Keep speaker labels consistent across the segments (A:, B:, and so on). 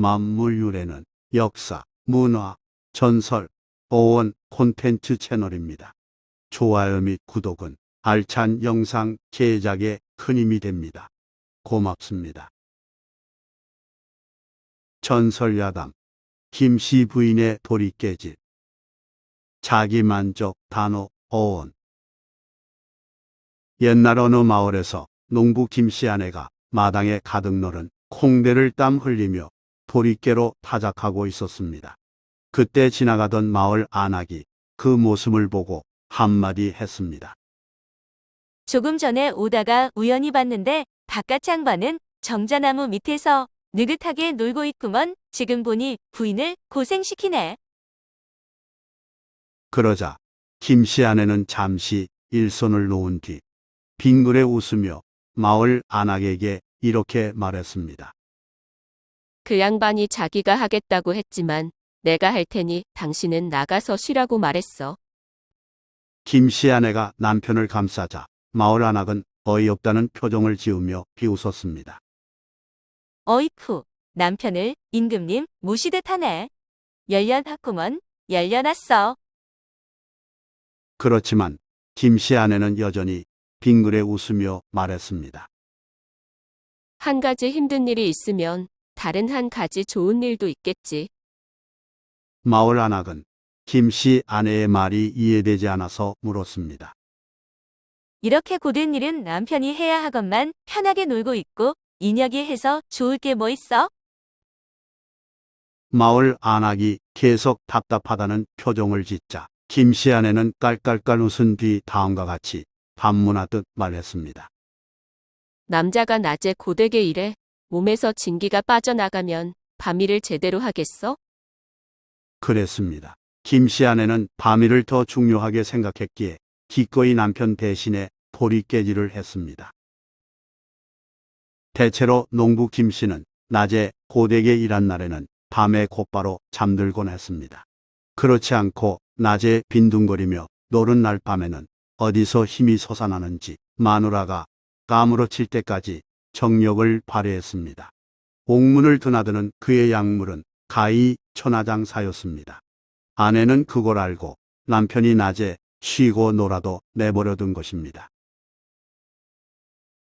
A: 만물 유래는 역사, 문화, 전설, 보원 콘텐츠 채널입니다. 좋아요 및 구독은 알찬 영상 제작에 큰 힘이 됩니다. 고맙습니다. 전설야담 김씨 부인의 돌이 깨질 자기만족 단호 어원 옛날 어느 마을에서 농부 김씨 아내가 마당에 가득 놀은 콩대를 땀 흘리며 도리깨로 타작하고 있었습니다. 그때 지나가던 마을 안악이 그 모습을 보고 한마디 했습니다.
B: 조금 전에 오다가 우연히 봤는데 바깥 장반은 정자나무 밑에서 느긋하게 놀고 있구먼. 지금 보니 부인을 고생시키네.
A: 그러자 김씨 아내는 잠시 일손을 놓은 뒤 빙그레 웃으며 마을 안악에게 이렇게 말했습니다.
C: 그 양반이 자기가 하겠다고 했지만 내가 할 테니 당신은 나가서 쉬라고 말했어.
A: 김씨 아내가 남편을 감싸자 마을 안악은 어이없다는 표정을 지으며 비웃었습니다.
B: 어이쿠, 남편을 임금님 모시듯 하네. 열련하구먼, 열련했어.
A: 그렇지만 김씨 아내는 여전히 빙그레 웃으며 말했습니다.
C: 한 가지 힘든 일이 있으면 다른 한 가지 좋은 일도 있겠지.
A: 마을 안악은 김 씨 아내의 말이 이해되지 않아서 물었습니다.
B: 이렇게 고된 일은 남편이 해야 하건만 편하게 놀고 있고 인혁이 해서 좋을 게 뭐 있어?
A: 마을 안악이 계속 답답하다는 표정을 짓자 김 씨 아내는 깔깔깔 웃은 뒤 다음과 같이 반문하듯 말했습니다.
C: 남자가 낮에 고되게 일해 몸에서 진기가 빠져나가면 밤일을 제대로 하겠어?
A: 그랬습니다. 김씨 아내는 밤일을 더 중요하게 생각했기에 기꺼이 남편 대신에 보리깨질을 했습니다. 대체로 농부 김씨는 낮에 고되게 일한 날에는 밤에 곧바로 잠들곤 했습니다. 그렇지 않고 낮에 빈둥거리며 노른 날 밤에는 어디서 힘이 솟아나는지 마누라가 까무러칠 때까지 정력을 발휘했습니다. 옥문을 드나드는 그의 약물은 가히 천하장사였습니다. 아내는 그걸 알고 남편이 낮에 쉬고 놀아도 내버려둔 것입니다.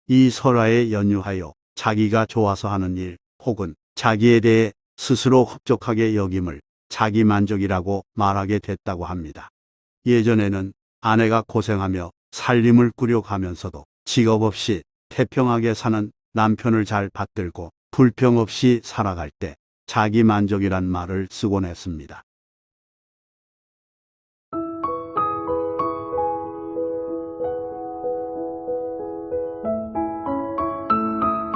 A: 이 설화에 연유하여 자기가 좋아서 하는 일 혹은 자기에 대해 스스로 흡족하게 여김을 자기 만족이라고 말하게 됐다고 합니다. 예전에는 아내가 고생하며 살림을 꾸려가면서도 직업 없이 태평하게 사는 남편을 잘 받들고 불평 없이 살아갈 때 자기 만족이란 말을 쓰곤 했습니다.